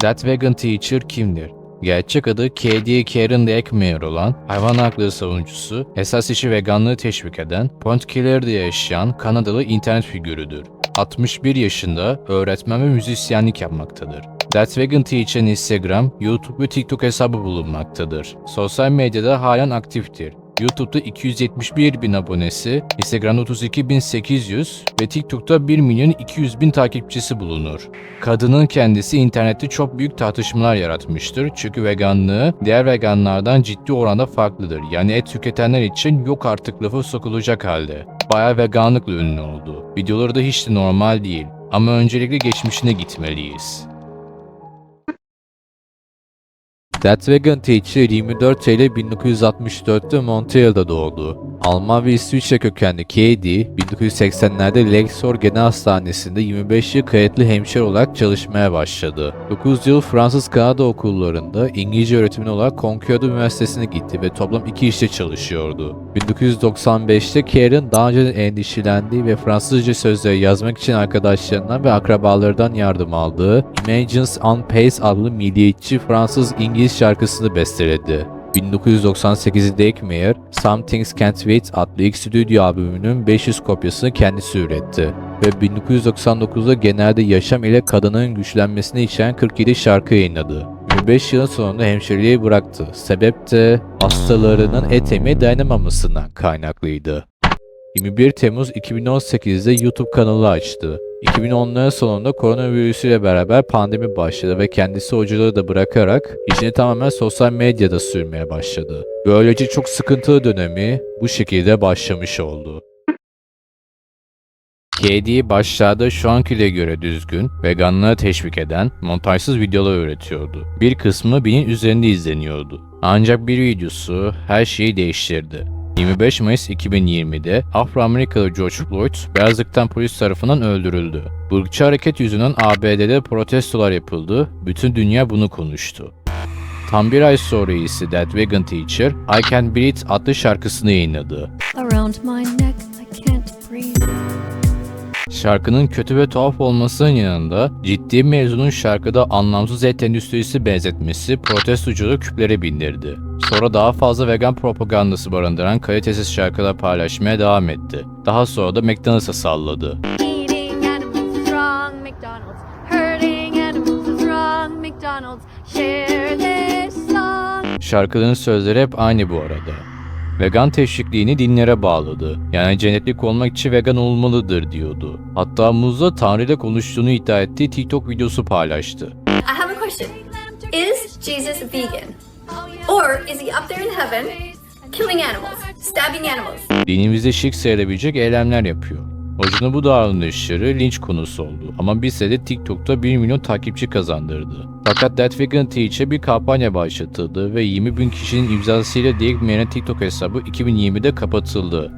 That Vegan Teacher kimdir? Gerçek adı K.D. Karen de Ekmeyer olan, hayvan hakları savunucusu, esas işi veganlığı teşvik eden, Point Killer'de yaşayan Kanadalı internet figürüdür. 61 yaşında öğretmen ve müzisyenlik yapmaktadır. That Vegan Teacher'ın Instagram, YouTube ve TikTok hesabı bulunmaktadır. Sosyal medyada halen aktiftir. YouTube'da 271 bin abonesi, Instagram'da 32.800 ve TikTok'ta 1 milyon 200 bin takipçisi bulunur. Kadının kendisi internette çok büyük tartışmalar yaratmıştır çünkü veganlığı diğer veganlardan ciddi oranda farklıdır. Yani et tüketenler için yok artık lafı sokulacak halde. Bayağı veganlıkla ünlü oldu. Videoları da hiç de normal değil. Ama öncelikle geçmişine gitmeliyiz. Vegan Teacher 24 Eylül 1964'te Montreal'da doğdu. Alman ve İsviçre kökenli Katie, 1980'lerde Lexor Genel Hastanesi'nde 25 yıl kayıtlı hemşire olarak çalışmaya başladı. 9 yıl Fransız Kanada okullarında İngilizce öğretmeni olarak Concordia Üniversitesi'ne gitti ve toplam 2 işte çalışıyordu. 1995'te Karen daha önce endişelendiği ve Fransızca sözleri yazmak için arkadaşlarından ve akrabalarından yardım aldığı Imagines on Pace adlı milliyetçi Fransız-İngiliz şarkısını besteledi. 1998'de Ekmeyer, Some Things Can't Wait adlı ilk stüdyo albümünün 500 kopyasını kendisi üretti ve 1999'da genelde yaşam ile kadının güçlenmesine içeren 47 şarkı yayınladı. 25 yılın sonunda hemşireliği bıraktı. Sebep de hastalarının et dayanamamasından kaynaklıydı. 21 Temmuz 2018'de YouTube kanalı açtı. 2010'ların sonunda koronavirüsüyle beraber pandemi başladı ve kendisi hocalığı da bırakarak işini tamamen sosyal medyada sürmeye başladı. Böylece çok sıkıntılı dönemi bu şekilde başlamış oldu. KD başlarda şu ankiyle göre düzgün, veganlığa teşvik eden, montajsız videolar üretiyordu. Bir kısmı binin üzerinde izleniyordu. Ancak bir videosu her şeyi değiştirdi. 25 Mayıs 2020'de Afro-Amerikalı George Floyd beyazlıktan polis tarafından öldürüldü. Bu ırkçı hareket yüzünden ABD'de protestolar yapıldı, bütün dünya bunu konuştu. Tam bir ay sonra ise That Vegan Teacher, I Can Breathe adlı şarkısını yayınladı. Around my neck, I can't breathe. Şarkının kötü ve tuhaf olmasının yanında ciddi mevzunun şarkıda anlamsız et endüstrisi benzetmesi protestocuları küplere bindirdi. Sonra daha fazla vegan propagandası barındıran kalitesiz şarkılar paylaşmaya devam etti. Daha sonra da McDonald's'a salladı. Şarkıların sözleri hep aynı bu arada. Vegan teşvikliğini dinlere bağladı. Yani cennetlik olmak için vegan olmalıdır diyordu. Hatta muzla Tanrı ile konuştuğunu iddia ettiği TikTok videosu paylaştı. I have a question. Is Jesus vegan? Or is he up there in heaven killing animals, stabbing animals? dinimizde şirk sayılabilecek eylemler yapıyor. Hocanın bu davranışları linç konusu oldu ama bir sene TikTok'ta 1 milyon takipçi kazandırdı. Fakat That Vegan Teach'e bir kampanya başlatıldı ve 20 bin kişinin imzasıyla Mayer'in TikTok hesabı 2020'de kapatıldı.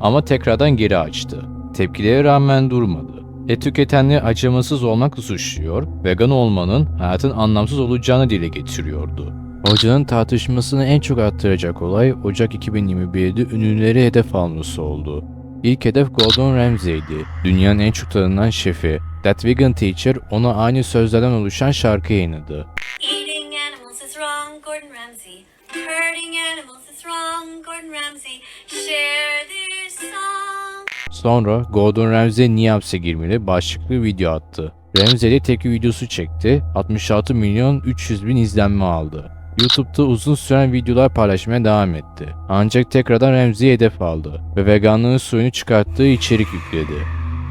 Ama tekrardan geri açtı. Tepkilere rağmen durmadı. Et tüketenleri acımasız olmakla suçluyor, vegan olmanın hayatın anlamsız olacağını dile getiriyordu. Hocanın tartışmasını en çok arttıracak olay Ocak 2021'de ünlüleri hedef alması oldu. İlk hedef Gordon Ramsay'di. Dünyanın en çok tanınan şefi. That Vegan Teacher ona aynı sözlerden oluşan şarkı yayınladı. Eating animals is wrong, Gordon Ramsay. Hurting animals is wrong, Gordon Ramsay. Share this song. Sonra Gordon Ramsay niye hapse girmeli başlıklı video attı. Ramsay'de teki videosu çekti, 66 milyon 300 bin izlenme aldı. YouTube'da uzun süren videolar paylaşmaya devam etti. Ancak tekrardan Ramsay'i hedef aldı ve veganlığın suyunu çıkarttığı içerik yükledi.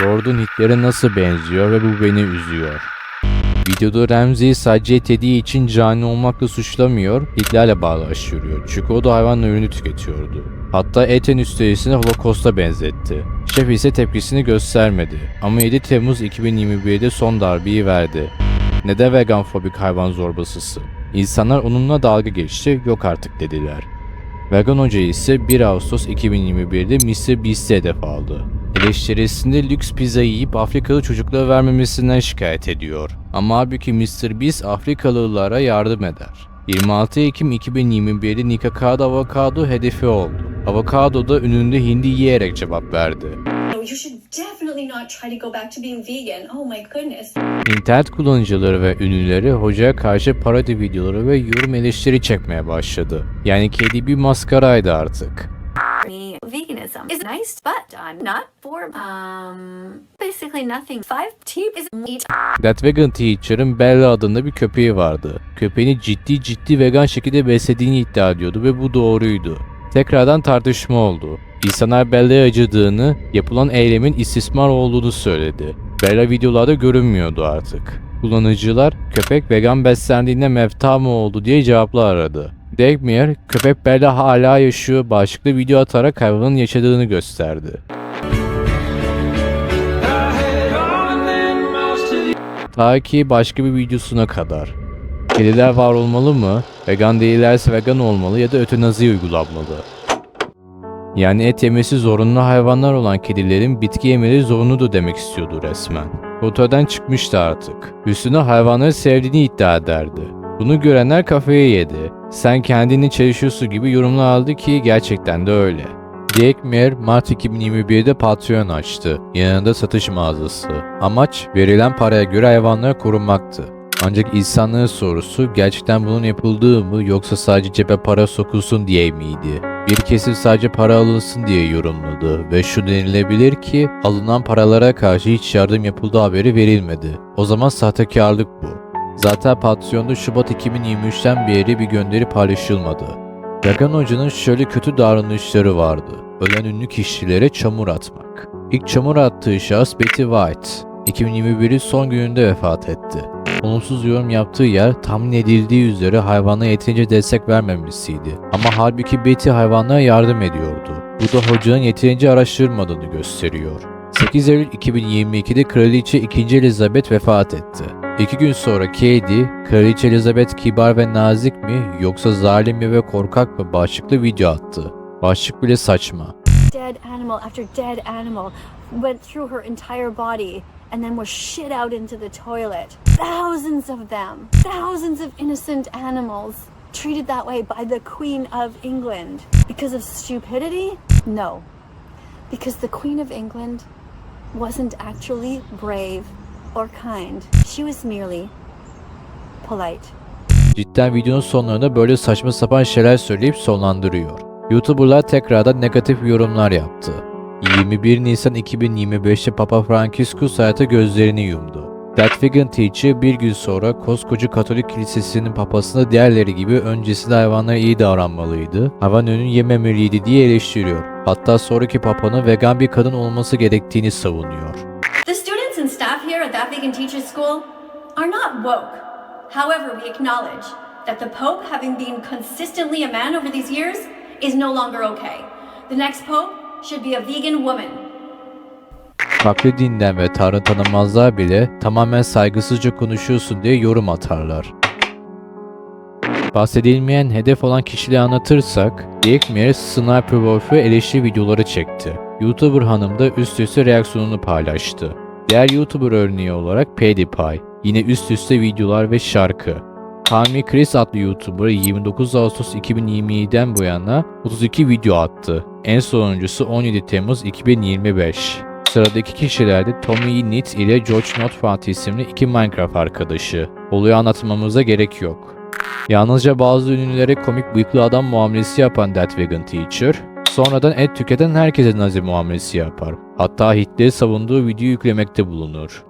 Gordon Hitler'e nasıl benziyor ve bu beni üzüyor. Videoda Ramsey'i sadece et yediği için cani olmakla suçlamıyor, Hitler'le bağdaştırıyor. Çünkü o da hayvan ürünü tüketiyordu. Hatta et endüstrisini Holocaust'a benzetti. Şef ise tepkisini göstermedi. Ama 7 Temmuz 2021'de son darbeyi verdi. Neden veganfobik hayvan zorbasısı? İnsanlar onunla dalga geçti, yok artık dediler. Vegan Hoca ise 1 Ağustos 2021'de Mr. Beast'i hedef aldı. Eleştirisinde lüks pizza yiyip Afrikalı çocuklara vermemesinden şikayet ediyor. Ama halbuki Mr. Beast Afrikalılara yardım eder. 26 Ekim 2021'de Nikakado Avokado hedefi oldu. Avokado da önünde hindi yiyerek cevap verdi. You should definitely definitely not try to go back to being vegan. Oh my goodness. İnternet kullanıcıları ve ünlüleri hocaya karşı parodi videoları ve yorum eleştiri çekmeye başladı. Yani kedi bir maskaraydı artık. Me, veganism is nice, but I'm not for um basically nothing. Five cheap is eat That Vegan Teacher'ın Bella adında bir köpeği vardı. Köpeğini ciddi ciddi vegan şekilde beslediğini iddia ediyordu ve bu doğruydu. Tekrardan tartışma oldu. İnsanlar Bella'ya acıdığını, yapılan eylemin istismar olduğunu söyledi. Bella videolarda görünmüyordu artık. Kullanıcılar köpek vegan beslendiğinde mefta mı oldu diye cevaplar aradı. Dagmere, köpek Bella hala yaşıyor başlıklı video atarak hayvanın yaşadığını gösterdi. Ta ki başka bir videosuna kadar. Kediler var olmalı mı? Vegan değillerse vegan olmalı ya da ötenazi uygulanmalı. Yani et yemesi zorunlu hayvanlar olan kedilerin bitki yemeleri zorunludur demek istiyordu resmen. Kontrolden çıkmıştı artık. Üstüne hayvanları sevdiğini iddia ederdi. Bunu görenler kafayı yedi. Sen kendini çalışıyorsun gibi yorumlar aldı ki gerçekten de öyle. Diekmer Mart 2021'de Patreon açtı. Yanında satış mağazası. Amaç verilen paraya göre hayvanlara korunmaktı. Ancak insanlığın sorusu gerçekten bunun yapıldığı mı yoksa sadece cebe para sokulsun diye miydi? Bir kesim sadece para alınsın diye yorumladı ve şu denilebilir ki alınan paralara karşı hiç yardım yapıldığı haberi verilmedi. O zaman sahtekarlık bu. Zaten Patreon'da Şubat 2023'ten beri bir gönderi paylaşılmadı. Vegan Hoca'nın şöyle kötü davranışları vardı. Ölen ünlü kişilere çamur atmak. İlk çamur attığı şahıs Betty White. 2021'in son gününde vefat etti. Olumsuz yorum yaptığı yer tahmin edildiği üzere hayvana yeterince destek vermemesiydi. Ama halbuki Betty hayvanlara yardım ediyordu. Bu da hocanın yeterince araştırmadığını gösteriyor. 8 Eylül 2022'de Kraliçe 2. Elizabeth vefat etti. İki gün sonra Katie, Kraliçe Elizabeth kibar ve nazik mi yoksa zalim mi ve korkak mı başlıklı video attı. Başlık bile saçma. Dead animal after dead animal went through her entire body and then was shit out into the toilet. Thousands of them, thousands of innocent animals treated that way by the Queen of England. Because of stupidity? No. Because the Queen of England wasn't actually brave or kind. She was merely polite. Cidden videonun sonlarında böyle saçma sapan şeyler söyleyip sonlandırıyor. YouTuber'lar tekrardan negatif yorumlar yaptı. 21 Nisan 2025'te Papa Franciscus hayata gözlerini yumdu. That Vegan bir gün sonra koskoca Katolik Kilisesi'nin papasına diğerleri gibi öncesinde hayvanlara iyi davranmalıydı, hayvan ürünü yememeliydi diye eleştiriyor. Hatta sonraki papanın vegan bir kadın olması gerektiğini savunuyor. The students and staff here at that vegan teachers school are not woke. However, we acknowledge that the Pope, having been consistently a man over these years, is no longer okay. The next Pope should be a vegan woman. Farklı dinden ve tanrı tanımazlar bile tamamen saygısızca konuşuyorsun diye yorum atarlar. Bahsedilmeyen hedef olan kişiliği anlatırsak, Diekmer Sniper Wolf'u eleştiri videoları çekti. YouTuber hanım da üst üste reaksiyonunu paylaştı. Diğer YouTuber örneği olarak PewDiePie, yine üst üste videolar ve şarkı. Kami Chris adlı YouTuber 29 Ağustos 2022'den bu yana 32 video attı. En sonuncusu 17 Temmuz 2025. Sıradaki kişiler de Tommy Nit ile George Notfant isimli iki Minecraft arkadaşı. Olayı anlatmamıza gerek yok. Yalnızca bazı ünlülere komik bıyıklı adam muamelesi yapan That Vegan Teacher, sonradan et tüketen herkese nazi muamelesi yapar. Hatta Hitler'i savunduğu video yüklemekte bulunur.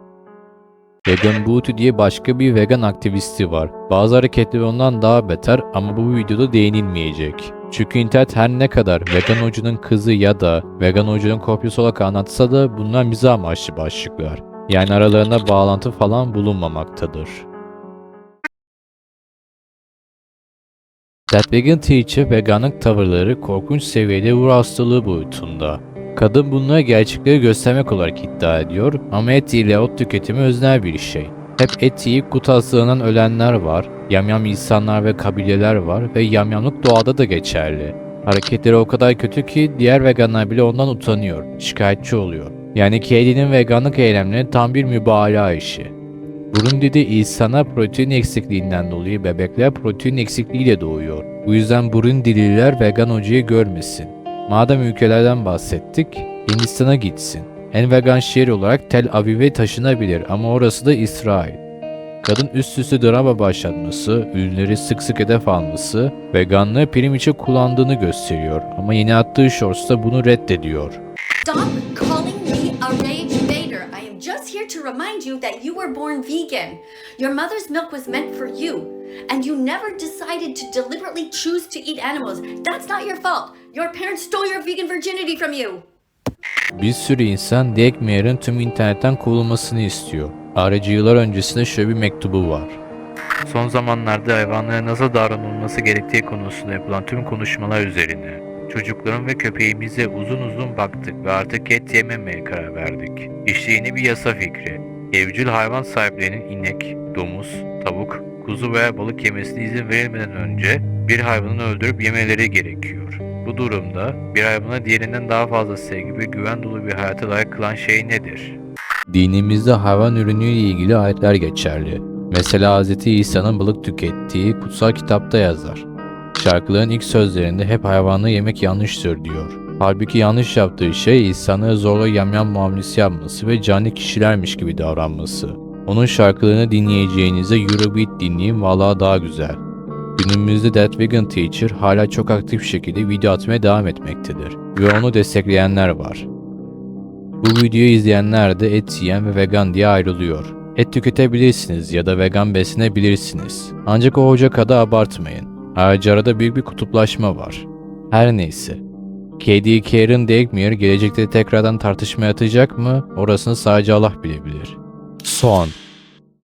Vegan Booty diye başka bir vegan aktivisti var. Bazı hareketleri ondan daha beter ama bu videoda değinilmeyecek. Çünkü internet her ne kadar vegan hocunun kızı ya da vegan hocunun kopyası olarak anlatsa da bunlar mizah amaçlı başlıklar. Yani aralarında bağlantı falan bulunmamaktadır. That Vegan Teacher veganlık tavırları korkunç seviyede ruh hastalığı boyutunda. Kadın bunları gerçekleri göstermek olarak iddia ediyor ama et ile ot tüketimi öznel bir şey. Hep et yiyip kut ölenler var, yamyam insanlar ve kabileler var ve yamyamlık doğada da geçerli. Hareketleri o kadar kötü ki diğer veganlar bile ondan utanıyor, şikayetçi oluyor. Yani Katie'nin veganlık eylemleri tam bir mübalağa işi. Burundi'de insana protein eksikliğinden dolayı bebekler protein eksikliğiyle doğuyor. Bu yüzden Burundililer vegan hocayı görmesin. Madem ülkelerden bahsettik, Hindistan'a gitsin. En vegan şehir olarak Tel Aviv'e taşınabilir ama orası da İsrail. Kadın üst üste drama başlatması, ünlüleri sık sık hedef alması, veganlığı prim için kullandığını gösteriyor ama yeni attığı shorts'ta bunu reddediyor. Stop calling me a rage baiter. I am just here to remind you that you were born vegan. Your mother's milk was meant for you. And you never decided to deliberately choose to eat animals. That's not your fault. Your parents stole your vegan virginity from you. Bir sürü insan Degmeyer'in tüm internetten kovulmasını istiyor. Ayrıca yıllar öncesinde şöyle bir mektubu var. Son zamanlarda hayvanlara nasıl davranılması gerektiği konusunda yapılan tüm konuşmalar üzerine çocuklarım ve köpeğimize uzun uzun baktık ve artık et yememeye karar verdik. İşte yeni bir yasa fikri. Evcil hayvan sahiplerinin inek, domuz, tavuk, kuzu veya balık yemesine izin verilmeden önce bir hayvanı öldürüp yemeleri gerekiyor. Bu durumda bir hayvana diğerinden daha fazla sevgi ve güven dolu bir hayata layık kılan şey nedir? Dinimizde hayvan ürünüyle ilgili ayetler geçerli. Mesela Hz. İsa'nın balık tükettiği kutsal kitapta yazar. Şarkıların ilk sözlerinde hep hayvanı yemek yanlıştır diyor. Halbuki yanlış yaptığı şey insanlara zorla yamyam muamelesi yapması ve canlı kişilermiş gibi davranması. Onun şarkılarını dinleyeceğinize Eurobeat dinleyin valla daha güzel. Günümüzde That Vegan Teacher hala çok aktif şekilde video atmaya devam etmektedir ve onu destekleyenler var. Bu videoyu izleyenler de et yiyen ve vegan diye ayrılıyor. Et tüketebilirsiniz ya da vegan beslenebilirsiniz. Ancak o hoca kadar abartmayın. Ayrıca arada büyük bir kutuplaşma var. Her neyse. KD Karen Degmere gelecekte tekrardan tartışma atacak mı? Orasını sadece Allah bilebilir. Son.